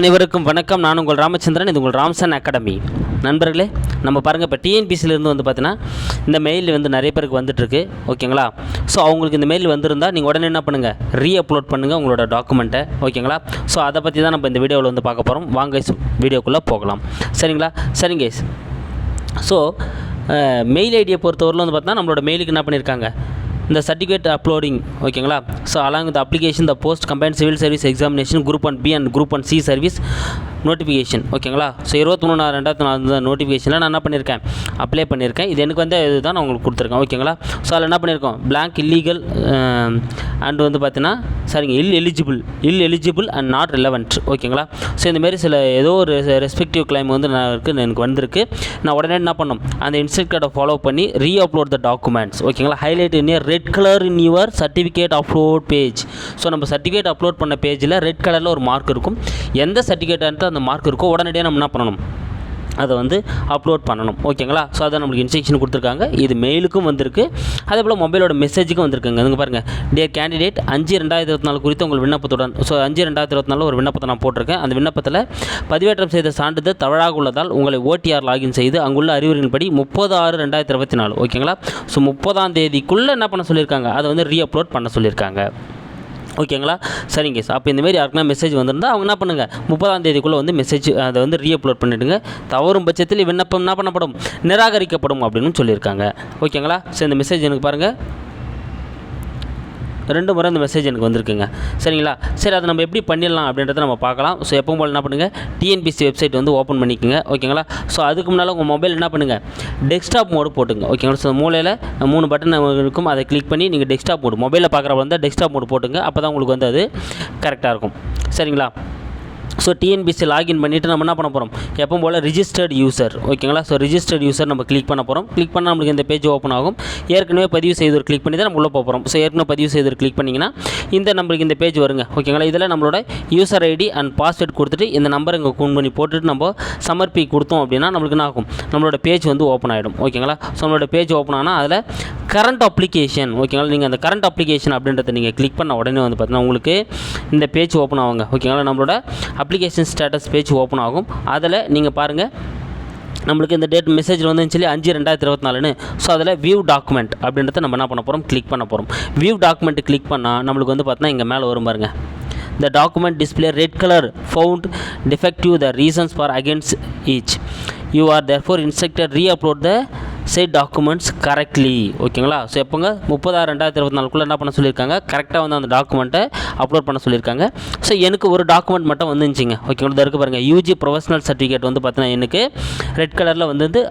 அனைவருக்கும் வணக்கம். நான் உங்கள் ராமச்சந்திரன் இது உங்கள் ராம்சன் அகாடமி. நண்பர்களே நம்ம பாருங்கள் இப்போ டிஎன்பிசிலேருந்து வந்து பார்த்தீங்கன்னா இந்த மெயில் வந்து நிறைய பேருக்கு வந்துட்டுருக்கு. ஓகேங்களா? ஸோ அவங்களுக்கு இந்த மெயில் வந்திருந்தால் நீங்கள் உடனே என்ன பண்ணுங்கள் ரீ அப்லோட் பண்ணுங்கள் உங்களோட டாக்குமெண்ட்டை ஓகேங்களா? ஸோ அதை பற்றி தான் நம்ம இந்த வீடியோவில் வந்து பார்க்க போகிறோம் வாங்க வீடியோக்குள்ளே போகலாம். சரிங்களா? சரிங்க ஸோ மெயில் ஐடியை பொறுத்தவரையில் வந்து பார்த்தீங்கன்னா நம்மளோட மெயிலுக்கு என்ன பண்ணியிருக்காங்க இந்த சர்டிஃபிகேட் அப்லோடிங் ஓகேங்களா so along the application the post combine civil service examination group one B and group one C service notification ஓகேங்களா ஸோ இருபத்தி மூணு நாலு ரெண்டாயிரத்தி நாலு நோட்டிஃபிகேஷனில் நான் என்ன பண்ணியிருக்கேன் அப்ளை பண்ணியிருக்கேன் இது எனக்கு வந்து இதுதான் நான் உங்களுக்கு கொடுத்துருக்கேன் ஓகேங்களா ஸோ அதில் என்ன பண்ணியிருக்கோம் பிளாங்க் இல்லீகல் அண்ட் um, வந்து பார்த்தீங்கன்னா சரிங்க ineligible ineligible and not relevant ஓகேங்களா ஸோ இந்தமாரி சில ஏதோ ஒரு ரெஸ்பெக்டிவ் கிளைம் வந்து நான் இருக்குது எனக்கு வந்திருக்கு. நான் உடனே என்ன பண்ணோம் அந்த இன்ஸ்ட்ரக்டரை ஃபாலோ பண்ணி ரீ அப்லோட் த டாக்குமெண்ட்ஸ் ஓகேங்களா highlight in red colour in your certificate upload page so நம்ம சர்டிஃபிகேட் அப்லோட் பண்ண பேஜில் ரெட் கலரில் ஒரு மார்க் இருக்கும். எந்த சர்டிஃபிகேட் அந்த மார்க் இருக்கோ உடனடியாக நம்ம என்ன பண்ணணும்? அதை வந்து அப்லோட் பண்ணணும். ஓகேங்களா ஸோ அதை நம்மளுக்கு இன்ஸ்ட்ரக்ஷன் கொடுத்துருக்காங்க. இது மெயிலுக்கும் வந்திருக்கு. அதே போல் மொபைலோட மெசேஜுக்கும் வந்திருக்குங்க. அதுங்க பாருங்கள் டியர் கேண்டிடேட் அஞ்சு ரெண்டாயிரத்தி இருபத்தி நாலு குறித்து உங்கள் விண்ணப்பத்துடன் ஸோ அஞ்சு ரெண்டாயிரத்தி இருபத்தி நாலு ஒரு விண்ணப்பத்தை நான் போட்டிருக்கேன். அந்த விண்ணப்பத்தில் பதிவேற்றம் செய்த சான்றிதழ் தவறாக உள்ளதால் உங்களை ஓடிஆர் லாகின் செய்து அங்குள்ள அறிவுரையின்படி முப்பது ஆறு ரெண்டாயிரத்தி இருபத்தி நாலு ஓகேங்களா ஸோ முப்பதாம் தேதிக்குள்ளே என்ன பண்ண சொல்லியிருக்காங்க? அதை வந்து ரீ அப்லோட் பண்ண சொல்லியிருக்காங்க. ஓகேங்களா? சரிங்க சார் அப்போ இந்தமாரி யாருக்குனா மெசேஜ் வந்திருந்தால் அவங்க என்ன பண்ணுங்கள் முப்பதாம் தேதிக்குள்ளே வந்து மெசேஜ் அதை வந்து ரீஅப்லோட் பண்ணிவிடுங்க தவறும் பட்சத்தில் விண்ணப்பம் என்ன பண்ணப்படும்? நிராகரிக்கப்படும் அப்படின்னு சொல்லியிருக்காங்க. ஓகேங்களா? சரி இந்த மெசேஜ் எனக்கு பாருங்கள் ரெண்டு முறை இந்த மெசேஜ் எனக்கு வந்திருக்குங்க. சரிங்களா? சரி அதை நம்ம எப்படி பண்ணிடலாம் அப்படின்றத நம்ம பார்க்கலாம். ஸோ எப்பவும் போல் என்ன பண்ணுங்கள் டிஎன்பிசி வெப்சைட் வந்து ஓப்பன் பண்ணிக்கோங்க. ஓகேங்களா ஸோ அதுக்கு முன்னால் உங்கள் மொபைல் என்ன பண்ணுங்கள் டெஸ்க்டாப் மோடு போட்டுங்க ஓகேங்களா ஸோ மூலையில் மூணு பட்டன் இருக்கும். அதை கிளிக் பண்ணி நீங்கள் டெஸ்க்டாப் மோடு மொபைலில் பார்க்குறப்ப வந்து டெஸ்க்டாப் மோடு போட்டுங்க. அப்போ தான் உங்களுக்கு வந்து அது கரெக்டாக இருக்கும். சரிங்களா? ஸோ டிஎன்பிசி லாகின் பண்ணிவிட்டு நம்ம என்ன பண்ண போகிறோம் எப்போ போல் ரிஜிஸ்டர்ட் யூசர் ஓகேங்களா ஸோ ரிஜிஸ்டர்ட் யூசர் நம்ம கிளிக் பண்ண போகிறோம் கிளிக் பண்ணால் நம்மளுக்கு இந்த பேஜ் ஓப்பன் ஆகும். ஏற்கனவே பதிவு செய்தவர் கிளிக் பண்ணி தான் நம்ம உள்ளே போகிறோம் ஸோ ஏற்கனவே பதிவு செய்தவர் கிளிக் பண்ணிங்கன்னா இந்த நம்மளுக்கு இந்த பேஜ் வருங்க. ஓகேங்களா இதில் நம்மளோட யூசர் ஐடி அண்ட் பாஸ்வேர்ட் கொடுத்துட்டு இந்த நம்பர் இங்கே ஃபோன் பண்ணி போட்டுட்டு நம்ம சமர்ப்பி கொடுத்தோம் அப்படின்னா நம்மளுக்கு என்ன ஆகும்? நம்மளோட பேஜ் வந்து ஓப்பன் ஆகிடும் ஓகேங்களா ஸோ நம்மளோட பேஜ் ஓப்பன் ஆனால் அதில் கரண்ட் அப்ளிகேஷன் ஓகேங்களா நீங்கள் அந்த கரண்ட் அப்ளிகேஷன் அப்படின்றத நீங்கள் கிளிக் பண்ண உடனே வந்து பார்த்தீங்கன்னா உங்களுக்கு இந்த பேஜ் ஓப்பன் ஆகுங்க. ஓகேங்களா நம்மளோட அப்ளிகேஷன் ஸ்டேட்டஸ் பேஜ் ஓப்பன் ஆகும். அதில் நீங்கள் பாருங்கள் நம்மளுக்கு இந்த டேட் மெசேஜ் வந்து சொல்லி அஞ்சு ரெண்டாயிரத்தி இருபத்தி நாலுன்னு ஸோ அதில் வியூ டாக்குமெண்ட் அப்படின்றத நம்ம என்ன பண்ண போகிறோம் கிளிக் பண்ண போகிறோம் வியூ டாக்குமெண்ட் கிளிக் பண்ணால் நம்மளுக்கு வந்து பார்த்தோன்னா இங்கே மேலே வரும் பாருங்க. Document document red colour found found the reasons for for against you are therefore instructor reupload the said documents correctly ஓகேங்களா ஸோ எப்போங்க? முப்பதாறு ரெண்டாயிரத்தி இருபத்தி நாலுக்குள்ளே என்ன பண்ண சொல்லியிருக்காங்க? கரெக்டாக வந்து அந்த டாக்குமெண்ட்டை அப்லோட் பண்ண சொல்லியிருக்காங்க. ஸோ எனக்கு ஒரு டாக்குமெண்ட் மட்டும் வந்துச்சுங்க ஓகேங்களா இதோ பாருங்கள் யூஜி ப்ரொஃபஷனல் சர்டிஃபிகேட் வந்து பார்த்தீங்கன்னா எனக்கு ரெட் கலரில் வந்து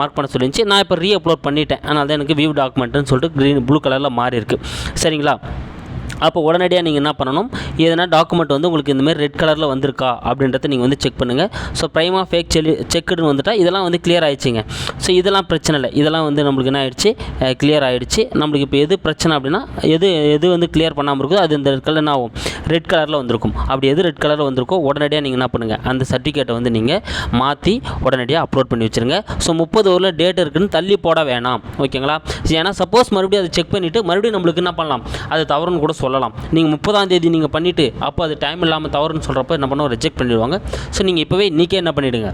மார்க் பண்ண சொல்லிருந்துச்சு. நான் இப்போ ரீ அப்லோட் பண்ணிட்டேன். அதனால தான் எனக்கு வியூ டாக்குமெண்ட்டுன்னு சொல்லிட்டு க்ரீன் ப்ளூ கலரில் மாறி இருக்கு சரிங்களா? அப்போ உடனடியாக நீங்கள் என்ன பண்ணணும்? எதனா டாக்குமெண்ட் வந்து உங்களுக்கு இந்தமாதிரி ரெட் கலரில் வந்திருக்கா? அப்படின்றத நீங்கள் வந்து செக் பண்ணுங்கள் ஸோ ப்ரைமா ஃபேக் செல்லி செக்குன்னு வந்துட்டால் இதெல்லாம் வந்து கிளியர் ஆயிடுச்சுங்க. ஸோ இதெல்லாம் பிரச்சனை இல்லை. இதெல்லாம் வந்து நம்மளுக்கு என்ன ஆயிடுச்சு? கிளியர் ஆயிடுச்சு. நம்மளுக்கு இப்போ எது பிரச்சனை அப்படின்னா எது எது வந்து கிளியர் பண்ணாமல் இருக்குதோ அது இந்த கலர் என்ன ஆகும்? ரெட் கலரில் வந்திருக்கும். அப்படி எது ரெட் கலரில் வந்திருக்கோ உடனடியாக நீங்கள் என்ன பண்ணுங்கள் அந்த சர்டிஃபிகேட்டை வந்து நீங்கள் மாற்றி உடனடியாக அப்லோட் பண்ணி வச்சுருங்க. ஸோ முப்பது ஊரில் டேட் இருக்குன்னு தள்ளி போட வேணாம். ஓகேங்களா? ஏன்னா சப்போஸ் மறுபடியும் அதை செக் பண்ணிவிட்டு மறுபடியும் நம்மளுக்கு என்ன பண்ணலாம்? அது தவறுன்னு கூட சொல்லலாம். சொல்லலாம். நீங்கள் முப்பதாம் தேதி நீங்கள் பண்ணிவிட்டு அப்போ அது டைம் இல்லாமல் தவறுன்னு சொல்கிறப்ப என்ன பண்ணுவோம்? ரிஜெக்ட் பண்ணிடுவாங்க. ஸோ நீங்கள் இப்போவே இன்றைக்கே என்ன பண்ணிவிடுங்க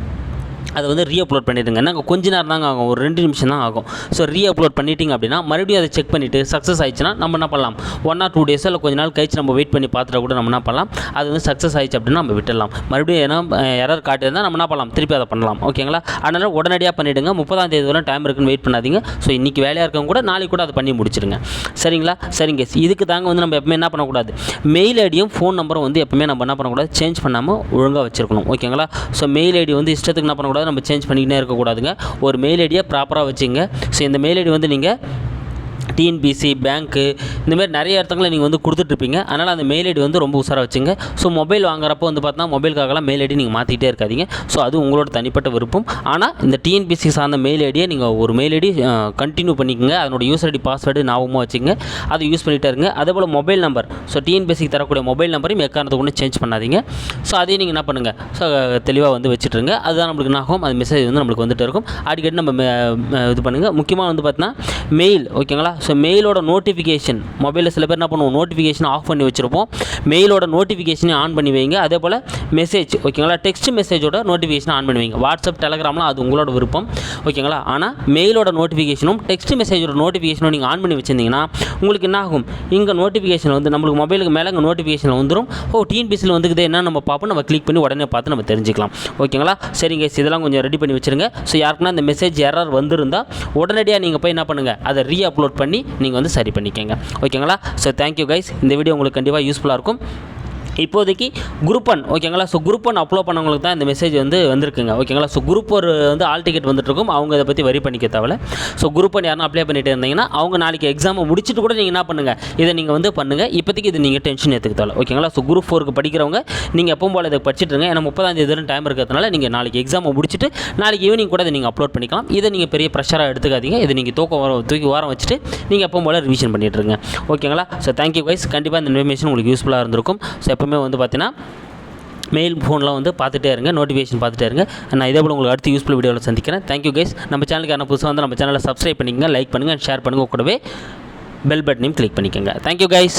அதை வந்து ரீ அப்லோட் பண்ணிடுங்க. நாங்கள் கொஞ்ச நேரம் தாங்க ஆகும். ஒரு ரெண்டு நிமிஷம் தான் ஆகும். ஸோ ரீ அப்லோட் பண்ணிட்டீங்க அப்படின்னா மறுபடியும் அதை செக் பண்ணிவிட்டு சக்ஸஸ் ஆயிடுச்சுன்னா நம்ம என்ன பண்ணலாம்? ஒன் ஆர் டூ டேஸோ இல்லை கொஞ்ச நாள் கழிச்சு நம்ம வெயிட் பண்ணி பார்த்துட்டா கூட நம்ம என்ன பண்ணலாம்? அது வந்து சக்ஸஸ் ஆயிடுச்சு அப்படின்னா நம்ம விட்டுடலாம். மறுபடியும் ஏன்னா எரர் காட்டியிருந்தால் நம்ம என்ன பண்ணலாம்? திருப்பி அதை பண்ணலாம். ஓகேங்களா அதனால் உடனடியாக பண்ணிவிடுங்க முப்பதாம் தேதி வரை டைம் இருக்குன்னு வெயிட் பண்ணாதீங்க. ஸோ இன்றைக்கி வேலையாக இருக்கவங்க கூட நாளைக்கு கூட அதை பண்ணி முடிச்சிடுங்க. சரிங்களா? சரிங்க. இதுக்கு தாங்க வந்து நம்ம எப்பவுமே என்ன பண்ணக்கூடாது? மெயில் ஐடியும் ஃபோன் நம்பரும் வந்து எப்பவுமே நம்ம என்ன பண்ணக்கூடாது? சேஞ்ச் பண்ணாமல் ஒழுங்காக வச்சுருக்கணும். ஓகேங்களா ஸோ மெயில் ஐடி வந்து இஷ்டத்துக்கு என்ன பண்ணக்கூடாது? நம்ம சேஞ்ச் பண்ணிக்கிட்டே இருக்கக்கூடாதுங்க. ஒரு மெயில் ஐடியை ப்ராப்பராக வச்சுங்க. ஸோ இந்த மெயில் ஐடி வந்து நீங்கள் டிஎன்பிசி பேங்க்கு இந்தமாரி நிறைய இடத்துல நீங்கள் வந்து கொடுத்துட்ருப்பீங்க. அதனால் அந்த மெயில் ஐடி வந்து ரொம்ப உஷாராக வச்சுங்க. ஸோ மொபைல் வாங்குறப்போ வந்து பார்த்தா மொபைலுக்காகலாம் மெயில் ஐடி நீங்கள் மாற்றிக்கிட்டே இருக்காதிங்க. ஸோ அது உங்களோட தனிப்பட்ட விருப்பம். ஆனால் இந்த டிஎன்பிசி சார்ந்த மெயில் ஐடியை நீங்கள் ஒரு மெயில் ஐடி கண்டினியூ பண்ணிக்கோங்க. அதனோட யூசர் ஐடி பாஸ்வேர்டு ஞாபகமாக வச்சுங்க. அதை யூஸ் பண்ணிகிட்டே இருங்க. அதே போல் மொபைல் நம்பர் ஸோ டிஎன்பிசிக்கு தரக்கூடிய மொபைல் நம்பரையும் எக்காரணத்தை கொண்டு சேஞ்ச் பண்ணாதீங்க. ஸோ அதையும் நீங்கள் என்ன பண்ணுங்கள் ஸோ தெளிவாக வந்து வச்சுட்டுருங்க அதுதான் நம்மளுக்கு என்ன ஆகும்? அது மெசேஜ் வந்து நம்மளுக்கு வந்துட்டு இருக்கும். அடிக்கடி நம்ம இது பண்ணுங்கள் முக்கியமாக வந்து பார்த்தீங்கன்னா மெயில் ஓகேங்களா ஸோ மெயிலோட நோட்டிஃபிகேஷன் மொபைலில் சில பேர் என்ன பண்ணுவோம்? நோட்டிஃபிகேஷன் ஆஃப் பண்ணி வச்சுருப்போம். மெயிலோட நோட்டிஃபிகேஷனே ஆன் பண்ணி வைங்க. அதே போல் மெசேஜ் ஓகேங்களா டெக்ஸ்ட் மெசேஜோட நோட்டிஃபிகேஷன் ஆன் பண்ணி வைங்க. வாட்ஸ்அப் டெலகிராம்லாம் அது உங்களோட விருப்பம் ஓகேங்களா ஆனால் மெயிலோட நோட்டிஃபிகேஷனும் டெக்ஸ்ட் மெசேஜோட நோட்டிஃபிகேஷனும் நீங்கள் ஆன் பண்ணி வச்சுருந்தீங்கன்னா உங்களுக்கு என்ன ஆகும்? இங்கே நோட்டிஃபிகேஷன் வந்து நம்மளுக்கு மொபைலுக்கு மேலே இங்கே நோட்டிஃபிகேஷன் வந்துடும் ஓ டிஎன்பிசியில் வந்துக்குது. என்ன நம்ம பார்ப்போம்? நம்ம கிளிக் பண்ணி உடனே பார்த்து நம்ம தெரிஞ்சுக்கலாம். ஓகேங்களா சரிங்க இதெல்லாம் கொஞ்சம் ரெடி பண்ணி வச்சுருங்க. ஸோ யாருக்குன்னா இந்த மெசேஜ் எரர் வந்திருந்தால் உடனடியாக நீங்கள் போய் என்ன பண்ணுங்கள் அதை ரீ அப்லோட் பண்ணி நீங்கள் வந்து சரி பண்ணிக்கங்க. ஓகேங்களா? ஸோ தேங்க்யூ கைஸ் இந்த வீடியோ உங்களுக்கு கண்டிப்பாக யூஸ்ஃபுல்லாக இருக்கும். இப்போதைக்கு குரூப் ஒன் ஓகேங்களா ஸோ குரூப் ஒன் அப்லோட் பண்ணவங்களுக்கு தான் இந்த மெசேஜ் வந்து வந்திருக்குங்க. ஓகேங்களா ஸோ குரூப் ஒரு வந்து ஆல் டிக்கெட் வந்துட்டுருக்கும். அவங்க இதை பற்றி வரி பண்ணிக்க தேவையில்ல. ஸோ குரூப் ஒன் யாரும் அப்ளை பண்ணிட்டு இருந்தீங்கன்னா அவங்க நாளைக்கு எக்ஸாமை முடிச்சுட்டு கூட நீங்கள் என்ன பண்ணுங்கள் இதை நீங்கள் வந்து பண்ணுங்கள் இப்போதைக்கு இது நீங்கள் டென்ஷன் எடுத்துக்க தேவை ஓகேங்களா ஸோ குரூப் ஃபோருக்கு படிக்கிறவங்க நீங்கள் எப்பவும் போல் இதை படிச்சுட்டு இருங்க. ஏன்னா முப்பதாம் தேதி டைம் இருக்கிறதுனால நீங்கள் நாளைக்கு எக்ஸாமை முடிச்சுட்டு நாளைக்கு ஈவினிங் கூட இதை நீங்கள் அப்லோட் பண்ணிக்கலாம். இதை நீங்கள் பெரிய ப்ரெஷராக எடுத்துக்காதீங்க. இதை நீங்கள் தூக்கம் வர தூக்கி வாரம் வச்சுட்டு நீங்கள் எப்பவும் போல் ரிவிஷன் பண்ணிட்டுருங்க ஓகேங்களா ஸோ தேங்க்யூ வைஸ் கண்டிப்பாக இந்த இன்ஃபர்மேஷன் உங்களுக்கு யூஸ்ஃபுல்லாக இருந்திருக்கும். ஸோ எப்பவுமே வந்து பார்த்தீங்கன்னா மெயில் ஃபோன்லாம் வந்து பார்த்துட்டே இருங்க நோட்டிஃபிகேஷன் பார்த்துட்டே இருங்க. நான் இதே போல் உங்களுக்கு அடுத்த யூஸ்ஃபுல் வீடியோவில் சந்திக்கிறேன். தேங்க்யூ கைஸ் நம்ம சேனலுக்கான புதுசாக வந்து நம்ம சேனலை சப்ஸ்கிரைப் பண்ணிக்கங்க லைக் பண்ணுங்கள் ஷேர் பண்ணுங்கள் கூடவே பெல் பட்டனையும் கிளிக் பண்ணிக்கோங்க. Thank you guys